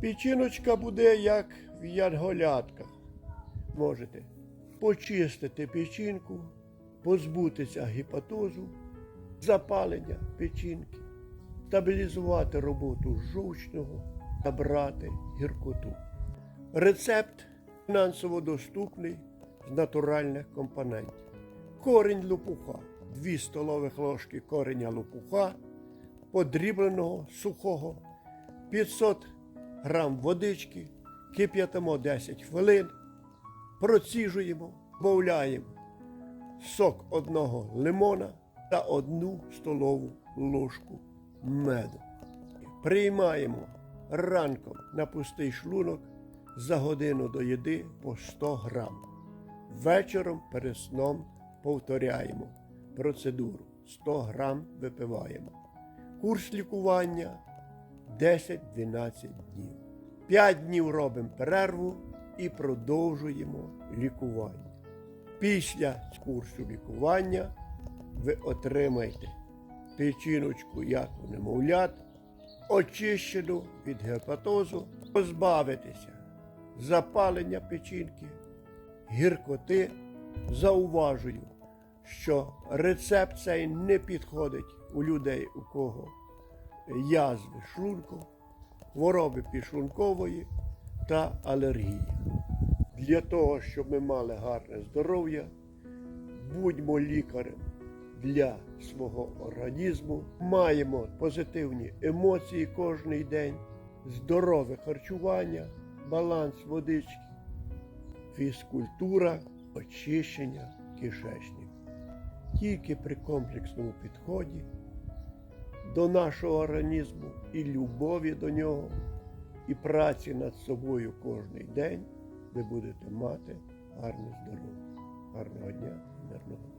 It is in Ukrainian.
Печіночка буде як в янголятках. Можете почистити печінку, позбутися гепатозу, запалення печінки, стабілізувати роботу жовчного та брати гіркоту. Рецепт фінансово доступний з натуральних компонентів. Корінь лопуха, 2 столових ложки кореня лопуха, подрібленого сухого, 500 грам водички, кип'ятимо 10 хвилин, проціжуємо, додаємо сок одного лимона та одну столову ложку меду. Приймаємо ранком на пустий шлунок за годину до їди по 100 грам. Вечором перед сном повторяємо процедуру 100 грам випиваємо. Курс лікування 10-12 днів. 5 днів робимо перерву і продовжуємо лікування. Після курсу лікування ви отримаєте печіночку, як у немовлят, очищену від гепатозу, позбавитеся запалення печінки, гіркоти. Зауважую, що рецепт цей не підходить у людей, у кого язви шлунку, хвороби підшлункової та алергії. Для того, щоб ми мали гарне здоров'я, будьмо лікарем для свого організму, маємо позитивні емоції кожен день, здорове харчування, баланс водички, фізкультура, очищення кишечника. Тільки при комплексному підході до нашого організму і любові до нього, і праці над собою кожний день ви будете мати гарне здоров'я. Гарного дня і мирного.